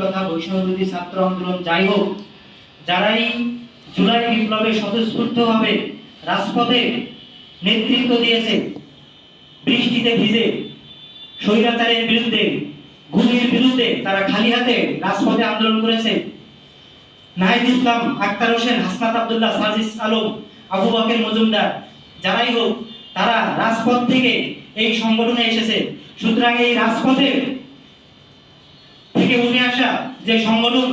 তথা বৈষম্যবিরোধী ছাত্র আন্দোলন যাই হোক, যারাই জুলাই বিপ্লবে স্বতঃস্ফূর্তভাবে রাজপথে নেতৃত্ব দিয়েছে, বৃষ্টিতে ভিজে, স্বৈরাচারের বিরুদ্ধে ঘুমের বিরুদ্ধে তারা খালি হাতে রাজপথে আন্দোলন করেছে। নাহিদ ইসলাম আক্তার হোসেন, হাসনাত আবদুল্লাহ, সাজিস আলম, আবু বাকের মজুমদার, যারাই হোক, তারা রাজপথ থেকে এই সংগঠনে এসেছে। সুতরাং এই রাজপথে থেকে উঠে আসা যে সংগঠন,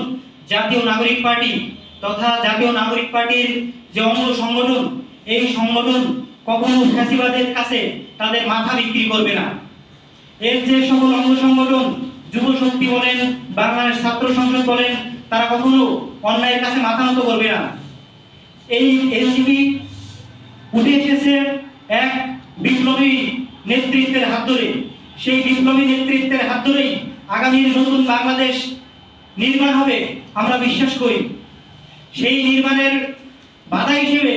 জাতীয় নাগরিক পার্টি তথা জাতীয় নাগরিক পার্টির যে অঙ্গ সংগঠন, এই সংগঠন কখনো ফ্যাসিবাদের কাছে তাদের মাথা বিক্রি করবে না। এর যে সকল অঙ্গ সংগঠন, যুব শক্তি বলেন, বাংলাদেশ ছাত্র সংসদ বলেন, তারা কখনো অন্যায়ের কাছে মাথা নত করবে না। এই এনসিপি উঠে এসেছে এক বিপ্লবী নেতৃত্বের হাত ধরে। সেই বিপ্লবী নেতৃত্বের হাত ধরেই আগামীর নতুন বাংলাদেশ নির্মাণ হবে, আমরা বিশ্বাস করি। সেই নির্মাণের বাধা হিসেবে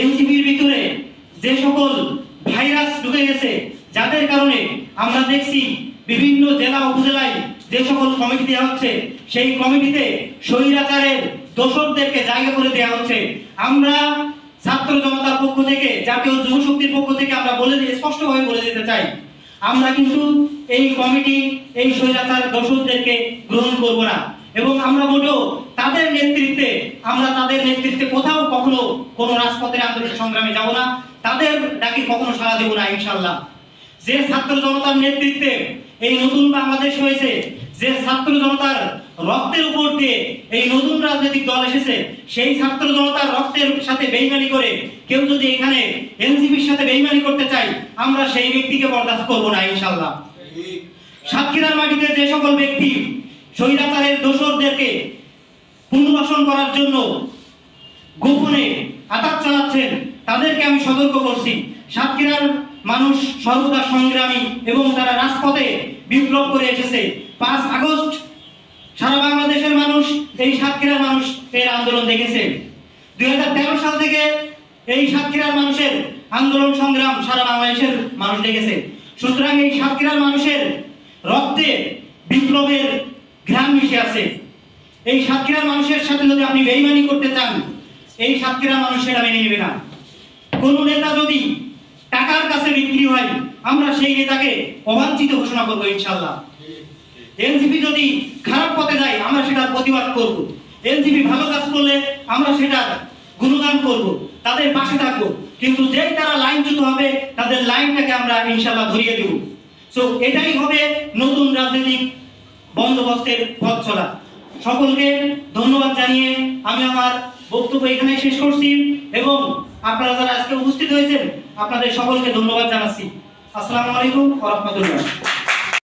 এনসিপির ভিতরে যে সকল ভাইরাস ঢুকে গেছে, যাদের কারণে আমরা দেখছি বিভিন্ন জেলা, উপজেলায় যে সকল কমিটি দেওয়া হচ্ছে, সেই কমিটিতে স্বৈরাচারের দোষকদেরকে জায়গা করে দেওয়া হচ্ছে। আমরা ছাত্র জনতার পক্ষ থেকে, জাতীয় যুব শক্তির পক্ষ থেকে আমরা বলে দিয়ে, স্পষ্টভাবে বলে দিতে চাই। আমরা কিন্তু এই কমিটি, এই স্বৈরাচার দর্শকদেরকে গ্রহণ করব না। এবং আমরা মোটেও তাদের নেতৃত্বে, আমরা তাদের নেতৃত্বে কোথাও কখনো কোনো রাজপথের আন্দোলন সংগ্রামে যাব না। তাদের ডাকে কখনো সাড়া দেব না ইনশাল্লাহ যে ছাত্র জনতার নেতৃত্বে এই নতুন বাংলাদেশ হয়েছে, যে ছাত্র জনতার রক্তের উপর দিয়ে এই নতুন রাজনৈতিক দল এসেছে, সেই ছাত্র জনতার রক্তের সাথে বেইমানি করে, কেউ যদি এখানে এনসিপির সাথে বেইমানি করতে চায়, আমরা সেই ব্যক্তিকে বরদাস্ত করব না ইনশাল্লাহ সাতক্ষীরার মাটিতে যে সকল ব্যক্তি স্বৈরাচারের দোষরদেরকে পুনর্বাসন করার জন্য গোপনে আতাক চালাচ্ছেন, তাদেরকে আমি সতর্ক করছি। সাতক্ষীরার মানুষ সর্বদা সংগ্রামী এবং তারা রাজপথে বিপ্লব করে এসেছে। পাঁচ আগস্ট সারা বাংলাদেশের মানুষ, এই সাতক্ষীরার মানুষ এর আন্দোলন দেখেছে। দুই হাজার তেরো সাল থেকে এই সাতক্ষীরার মানুষের আন্দোলন সংগ্রাম সারা বাংলাদেশের মানুষ দেখেছে। সুতরাং এই সাতক্ষীরার মানুষের রক্তে বিপ্লবের ঘ্রাণ মিশে আছে। এই সাতক্ষীরার মানুষের সাথে যদি আপনি বেইমানি করতে চান, এই সাতক্ষীরার মানুষ সেটা মেনে নেবে না। কোন নেতা যদি টাকার কাছে বিক্রি হয়, আমরা সেই নেতাকে অবাঞ্ছিত ঘোষণা করব ইনশাল্লাহ এনসিপি যদি খারাপ পথে যায়, আমরা সেটার প্রতিবাদ করব। এনসিপি ভালো কাজ করলে আমরা সেটার গুণগান করব, তাদের পাশে থাকব। কিন্তু যেই তারা লাইনচ্যুত হবে, তাদের লাইনটাকে আমরা ইনশাল্লাহ ধরিয়ে দেব। সো এটাই হবে নতুন রাজনৈতিক বন্দোবস্তের পথ চলা। সকলকে ধন্যবাদ জানিয়ে আমি আমার বক্তব্য এখানে শেষ করছি এবং আপনারা যারা আজকে উপস্থিত হয়েছেন, আপনাদের সকলকে ধন্যবাদ জানাচ্ছি। আসসালামু আলাইকুম রাহমাতুল্লাহ।